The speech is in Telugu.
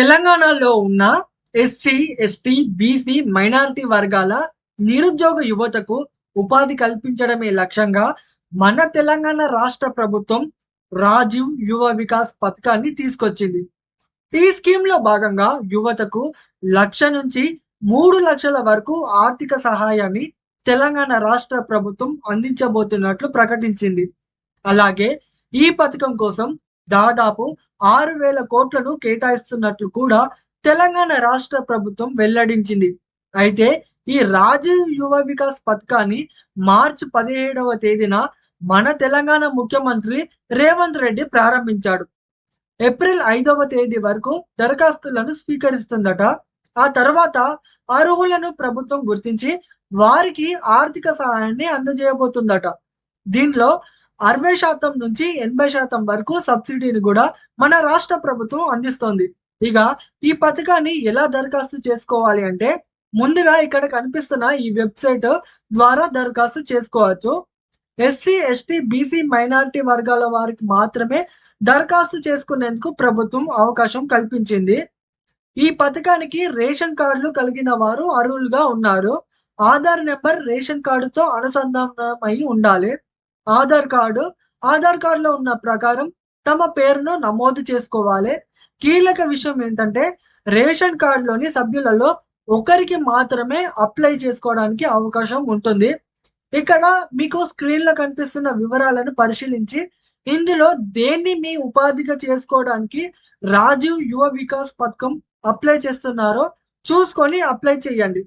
తెలంగాణలో ఉన్న ఎస్సీ, ఎస్టీ, బీసీ, మైనారిటీ వర్గాల నిరుద్యోగ యువతకు ఉపాధి కల్పించడమే లక్ష్యంగా మన తెలంగాణ రాష్ట్ర ప్రభుత్వం రాజీవ్ యువ వికాస్ పథకాన్ని తీసుకొచ్చింది. ఈ స్కీమ్లో భాగంగా యువతకు లక్ష నుంచి మూడు లక్షల వరకు ఆర్థిక సహాయాన్ని తెలంగాణ రాష్ట్ర ప్రభుత్వం అందించబోతున్నట్లు ప్రకటించింది. అలాగే ఈ పథకం కోసం దాదాపు ఆరు వేల కోట్లను కేటాయిస్తున్నట్లు కూడా తెలంగాణ రాష్ట్ర ప్రభుత్వం వెల్లడించింది. అయితే ఈ రాజీవ్ యువ వికాస్ పథకాన్ని మార్చి పదిహేడవ తేదీన మన తెలంగాణ ముఖ్యమంత్రి రేవంత్ రెడ్డి ప్రారంభించాడు. ఏప్రిల్ ఐదవ తేదీ వరకు దరఖాస్తులను స్వీకరిస్తుందట. ఆ తర్వాత అర్హులను ప్రభుత్వం గుర్తించి వారికి ఆర్థిక సహాయాన్ని అందజేయబోతుందట. దీంట్లో అరవై శాతం నుంచి ఎనభై శాతం వరకు సబ్సిడీని కూడా మన రాష్ట్ర ప్రభుత్వం అందిస్తోంది. ఇక ఈ పథకాన్ని ఎలా దరఖాస్తు చేసుకోవాలి అంటే ముందుగా ఇక్కడ కనిపిస్తున్న ఈ వెబ్సైట్ ద్వారా దరఖాస్తు చేసుకోవచ్చు. ఎస్సీ, ఎస్టీ, బీసీ, మైనారిటీ వర్గాల వారికి మాత్రమే దరఖాస్తు చేసుకునేందుకు ప్రభుత్వం అవకాశం కల్పించింది. ఈ పథకానికి రేషన్ కార్డులు కలిగిన వారు అర్హులుగా ఉన్నారు. ఆధార్ నెంబర్ రేషన్ కార్డుతో అనుసంధానమై ఉండాలి. ఆధార్ కార్డు ఆధార్ కార్డులో ఉన్న ప్రకారం తమ పేరును నమోదు చేసుకోవాలి. కీలక విషయం ఏంటంటే రేషన్ కార్డులోని సభ్యులలో ఒకరికి మాత్రమే అప్లై చేసుకోవడానికి అవకాశం ఉంటుంది. ఇక్కడ మీకు స్క్రీన్‌లో కనిపిస్తున్న వివరాలను పరిశీలించి ఇందులో దేన్ని మీ ఉపాధిగా చేసుకోవడానికి రాజీవ్ యువ వికాస్ పథకం అప్లై చేస్తున్నారో చూసుకొని అప్లై చేయండి.